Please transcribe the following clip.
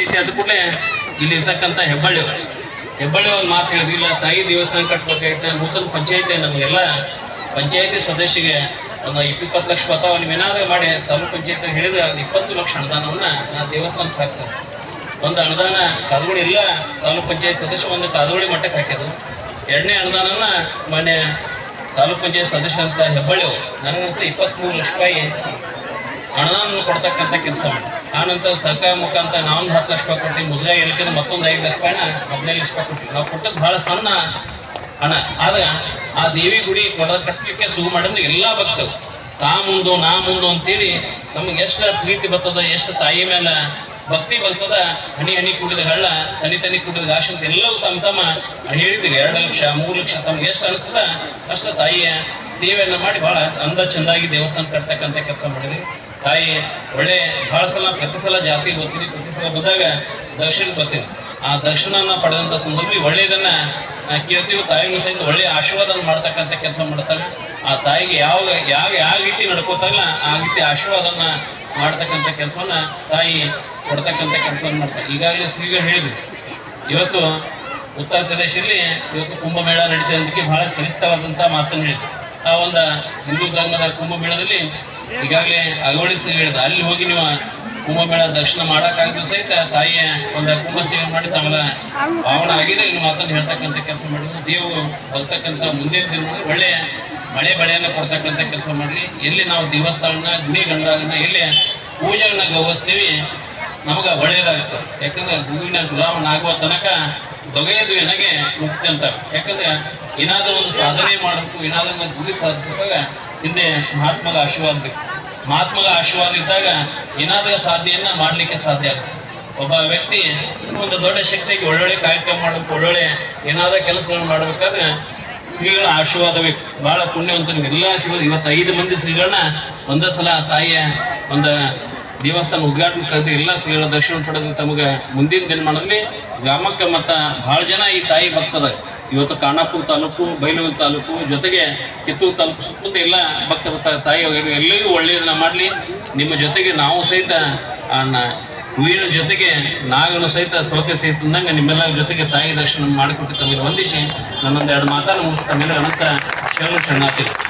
ಐತಿ ಅದ ಕೂಡಲೇ ಇಲ್ಲಿ ಇರ್ತಕ್ಕಂಥ ಹೆಬ್ಬಳ್ಳಿ ಹೆಬ್ಬಳ್ಳಿ ಒಂದು ಮಾತು ಹೇಳಿದಿಲ್ಲ ತಾಯಿ ದೇವಸ್ಥಾನ ಕಟ್ಟಬೇಕಾಗಿತ್ತು ನೂತನ ಪಂಚಾಯತಿ, ನಮಗೆಲ್ಲ ಪಂಚಾಯತಿ ಸದಸ್ಯರಿಗೆ ಒಂದು ಇಪ್ಪತ್ತು ಲಕ್ಷ ಬರ್ತಾವ ನೀವು ಏನಾದ್ರು ಮಾಡಿ ತಾಲೂಕು ಪಂಚಾಯತ್ ಹೇಳಿದ್ರೆ ಒಂದು ಇಪ್ಪತ್ತು ಲಕ್ಷ ಅನುದಾನವನ್ನು ನಾ ದೇವಸ್ಥಾನಕ್ಕೆ ಹಾಕ್ತೇನೆ. ಒಂದು ಅನುದಾನ ಕಾದಗುಡಿ ಇಲ್ಲ, ತಾಲೂಕು ಪಂಚಾಯತ್ ಸದಸ್ಯ ಒಂದು ಕಾದಗುಡಿ ಮಟ್ಟಕ್ಕೆ ಹಾಕಿದ್ರು ಎರಡನೇ ಅನುದಾನನ ಮಾನ್ಯ ತಾಲೂಕು ಪಂಚಾಯತ್ ಸದಸ್ಯ ಅಂತ ಹೆಬ್ಬಳ್ಳಿ ಅವರು ನನಗನ್ಸ ಇಪ್ಪತ್ತ್ಮೂರು ಲಕ್ಷ ರೂಪಾಯಿ ಅನುದಾನ ಕೊಡ್ತಕ್ಕಂಥ ಕೆಲಸ ಮಾಡಿ ಆನಂತರ ಸರ್ಕಾರ ಮುಖಾಂತರ ನಾವೊಂದು ಹತ್ತು ಲಕ್ಷ ರೂಪಾಯಿ ಕೊಡ್ತೀವಿ, ಮುಜರಾಯಿ ಮತ್ತೊಂದು ಐದು ಲಕ್ಷ ರೂಪಾಯಿನ ಹದಿನೈದು ಲಕ್ಷ ರೂಪಾಯಿ ಕೊಡ್ತೀವಿ. ನಾವು ಕೊಟ್ಟದ್ದು ಭಾಳ ಸಣ್ಣ ಹಣ. ಆದ ಆ ದೇವಿ ಗುಡಿ ಕೊಡ ಕಟ್ಟಲಿಕ್ಕೆ ಶುರು ಮಾಡಿದ್ರೆ ಎಲ್ಲ ಭಕ್ತರು, ತಾ ಮುಂದು, ನಾ ಮುಂದು ಅಂತೇಳಿ ನಮ್ಗೆ ಎಷ್ಟು ಪ್ರೀತಿ ಬರ್ತದ, ಎಷ್ಟು ತಾಯಿ ಮೇಲೆ ಭಕ್ತಿ ಬರ್ತದ, ಹನಿ ಹನಿ ಕುಡಿದ ಹಳ್ಳ, ತನಿ ತನಿ ಕುಡಿದ ಅಂತ ಎಲ್ಲವೂ ತಮ್ಮ ತಮ್ಮ ಹೇಳಿದ್ರಿ ಎರಡು ಲಕ್ಷ, ಮೂರು ಲಕ್ಷ ತಮ್ಗೆ ಎಷ್ಟು ಅನಿಸ್ತದ, ಅಷ್ಟು ತಾಯಿಯ ಸೇವೆಯನ್ನು ಮಾಡಿ ಬಹಳ ಅಂದ ಚೆಂದಾಗಿ ದೇವಸ್ಥಾನ ಕಟ್ತಕ್ಕಂಥ ಕೆಲಸ ಮಾಡಿದ್ರಿ ತಾಯಿ ಒಳ್ಳೆ ಬಹಳ ಸಲ ಪ್ರತಿ ಸಲ ಜಾತಿಗೆ ಹೋಗ್ತೀನಿ, ಪ್ರತಿ ಸಲ ಬಂದಾಗ ದಕ್ಷಿಣ ಬರ್ತೀನಿ ಆ ದರ್ಶನನ ಪಡೆದಂಥ ಸಂದರ್ಭದಲ್ಲಿ ಒಳ್ಳೆಯದನ್ನ ಕೇಳ್ತೀವಿ ತಾಯಿ ಸಹಿತ ಒಳ್ಳೆಯ ಆಶೀರ್ವಾದ ಮಾಡ್ತಕ್ಕಂಥ ಕೆಲಸ ಮಾಡ್ತಾಳೆ ಆ ತಾಯಿಗೆ ಯಾವ ಯಾವ ಯಾವ ರೀತಿ ನಡ್ಕೋತಾಗಲ್ಲ ಆ ರೀತಿ ಆಶೀರ್ವಾದನ ಮಾಡ್ತಕ್ಕಂಥ ಕೆಲಸವನ್ನ ತಾಯಿ ಕೊಡ್ತಕ್ಕಂಥ ಕೆಲಸವನ್ನು ಮಾಡ್ತಾರೆ ಈಗಾಗಲೇ ಶ್ರೀಗಳು ಹೇಳಿದ್ವಿ ಇವತ್ತು ಉತ್ತರ ಪ್ರದೇಶದಲ್ಲಿ ಇವತ್ತು ಕುಂಭಮೇಳ ನಡೀತದೆ ಅದಕ್ಕೆ ಬಹಳ ಸರಿಸ್ತವಾದಂಥ ಮಾತನ್ನು ಹೇಳಿದ್ರು. ಆ ಒಂದು ಹಿಂದೂ ಧರ್ಮದ ಕುಂಭಮೇಳದಲ್ಲಿ ಈಗಾಗಲೇ ಅಳವಡಿಸಿ ಹೇಳಿದ, ಅಲ್ಲಿ ಹೋಗಿ ನೀವು ಕುಂಭಮೇಳ ದರ್ಶನ ಮಾಡೋಕ್ಕಾಗಿದ್ರು ಸಹಿತ ತಾಯಿಯ ಒಂದು ಕುಂಭ ಸೇವೆ ಮಾಡಿ ತಾವೆಲ್ಲ ಭಾವನೆ ಆಗಿದೆ. ನೀವು ಮಾತನ್ನು ಹೇಳ್ತಕ್ಕಂಥ ಕೆಲಸ ಮಾಡಿದ್ರು. ದೇವು ಬರ್ತಕ್ಕಂಥ ಮುಂದಿನ ದಿನಗಳಲ್ಲಿ ಒಳ್ಳೆಯ ಮಳೆ ಬೆಳೆಯನ್ನು ಕೊಡ್ತಕ್ಕಂಥ ಕೆಲಸ ಮಾಡಲಿ. ಎಲ್ಲಿ ನಾವು ದೇವಸ್ಥಾನ ಗುಡಿ ಗಂಡಾಗನ್ನ ಎಲ್ಲಿ ಪೂಜೆಗಳನ್ನ ಗೌರವಿಸ್ತೀವಿ ನಮಗ ಒಳ್ಳೇದಾಗುತ್ತೆ. ಯಾಕಂದ್ರೆ ಹೂವಿನ ಗುಲಾಮನ ಆಗುವ ತನಕ ದೊಗೆಯದು ನನಗೆ ಮುಕ್ತಿ ಅಂತ ಯಾಕಂದ್ರೆ ಏನಾದರೂ ಒಂದು ಸಾಧನೆ ಮಾಡಬೇಕು, ಏನಾದರೂ ಒಂದು ಗುರಿ ಸಾಧಿಸಿದಾಗ ಹಿಂದೆ ಮಹಾತ್ಮಗ ಆಶೀರ್ವಾದ ಬೇಕು. ಮಹಾತ್ಮಗ ಆಶೀರ್ವಾದ ಇದ್ದಾಗ ಏನಾದರೂ ಸಾಧನೆಯನ್ನ ಮಾಡ್ಲಿಕ್ಕೆ ಸಾಧ್ಯ ಆಗುತ್ತೆ. ಒಬ್ಬ ವ್ಯಕ್ತಿ ಒಂದು ದೊಡ್ಡ ಶಕ್ತಿಗೆ ಒಳ್ಳೊಳ್ಳೆ ಕಾರ್ಯಕ್ರಮ ಮಾಡಬೇಕು, ಒಳ್ಳೊಳ್ಳೆ ಏನಾದರೂ ಕೆಲಸಗಳನ್ನು ಮಾಡಬೇಕಾದ್ರೆ ಶ್ರೀಗಳ ಆಶೀರ್ವಾದ ಬೇಕು. ಬಹಳ ಪುಣ್ಯವಂತ ಎಲ್ಲ ಆಶೀರ್ವಾದ. ಇವತ್ತು ಐದು ಮಂದಿ ಶ್ರೀಗಳನ್ನ ಒಂದೇ ಸಲ ತಾಯಿಯ ಒಂದು ದೇವಸ್ಥಾನ ಉದ್ಘಾಟನೆ ಕರೆದು ಎಲ್ಲ ಶ್ರೀಗಳ ದರ್ಶನ ಪಡೆದು ತಮಗೆ ಮುಂದಿನ ದಿನಮಾನದಲ್ಲಿ ಗ್ರಾಮಕ್ಕೆ ಮತ್ತು ಬಹಳ ಜನ ಈ ತಾಯಿ ಭಕ್ತರ. ಇವತ್ತು ಕಾಣಾಪುರ ತಾಲೂಕು, ಬೈಲೂರು ತಾಲೂಕು, ಜೊತೆಗೆ ಕಿತ್ತೂರು ತಾಲೂಕು ಸುತ್ತಮುತ್ತ ಎಲ್ಲ ಭಕ್ತರ ತಾಯಿ ಎಲ್ಲರಿಗೂ ಒಳ್ಳೆಯದನ್ನ ಮಾಡಲಿ. ನಿಮ್ಮ ಜೊತೆಗೆ ನಾವು ಸಹಿತ ಹೂವಿನ ಜೊತೆಗೆ, ನಾಗನು ಸಹಿತ ಸೌಖ್ಯ ಸಹಿತ ನಿಮ್ಮೆಲ್ಲರ ಜೊತೆಗೆ ತಾಯಿ ದರ್ಶನ ಮಾಡಿಕೊಟ್ಟು ತಮಗೆ ವಂದಿಸಿ ನನ್ನೊಂದು ಎರಡು ಮಾತನ್ನು ಮುಗಿಸ್ತಾ ಮೇಲೆ ಅನಂತ ಶರಣ ಶರಣಾರ್ಥಿ